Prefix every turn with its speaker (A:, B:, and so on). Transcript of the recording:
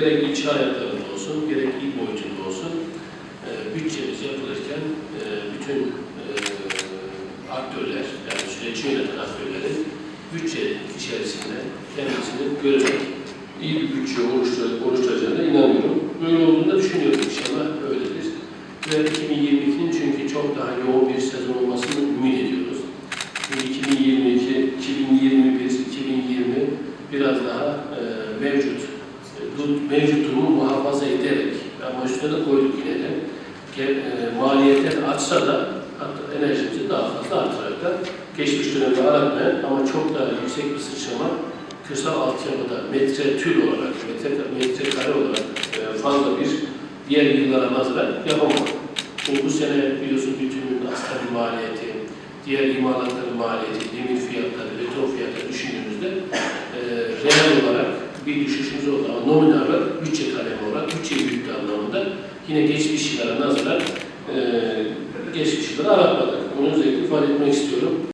A: gerek ilçe hayatlarında olsun, gerek il boyutunda olsun e, bütçemiz yapılırken e, bütün e, aktörler, yani süreci yöneten aktörlerin bütçe içerisinde kendisini görerek iyi bir bütçe oluştur- oluşturacağına inanıyorum. Böyle olduğunu da düşünüyorum inşallah öyledir. Ve 2022'nin çünkü çok daha yoğun bir sezon olmasını ümit ediyoruz. Çünkü 2022, 2021, 2020 biraz daha e, mevcut du- mevcut durumu muhafaza ederek ama üstüne de koyduk yine de e, maliyetler artsa da hatta enerjimizi daha fazla artırarak da geçmiş dönemde aratmayan ama çok daha yüksek bir sıçrama kırsal altyapıda metre tül olarak, metre, metre kare olarak e, fazla bir diğer yıllara nazaran yapamadık. Çünkü bu sene biliyorsun bütünün asgari maliyeti, diğer imalatların maliyeti, demir fiyatları, beton fiyatları düşündüğümüzde e, reel olarak bir düşüşümüz oldu ama nominal olarak bütçe kalemi olarak bütçe büyüklüğü anlamında yine geçmiş yıllara nazaran e, geçmiş yılları aratmadık. Bunu özellikle ifade etmek istiyorum.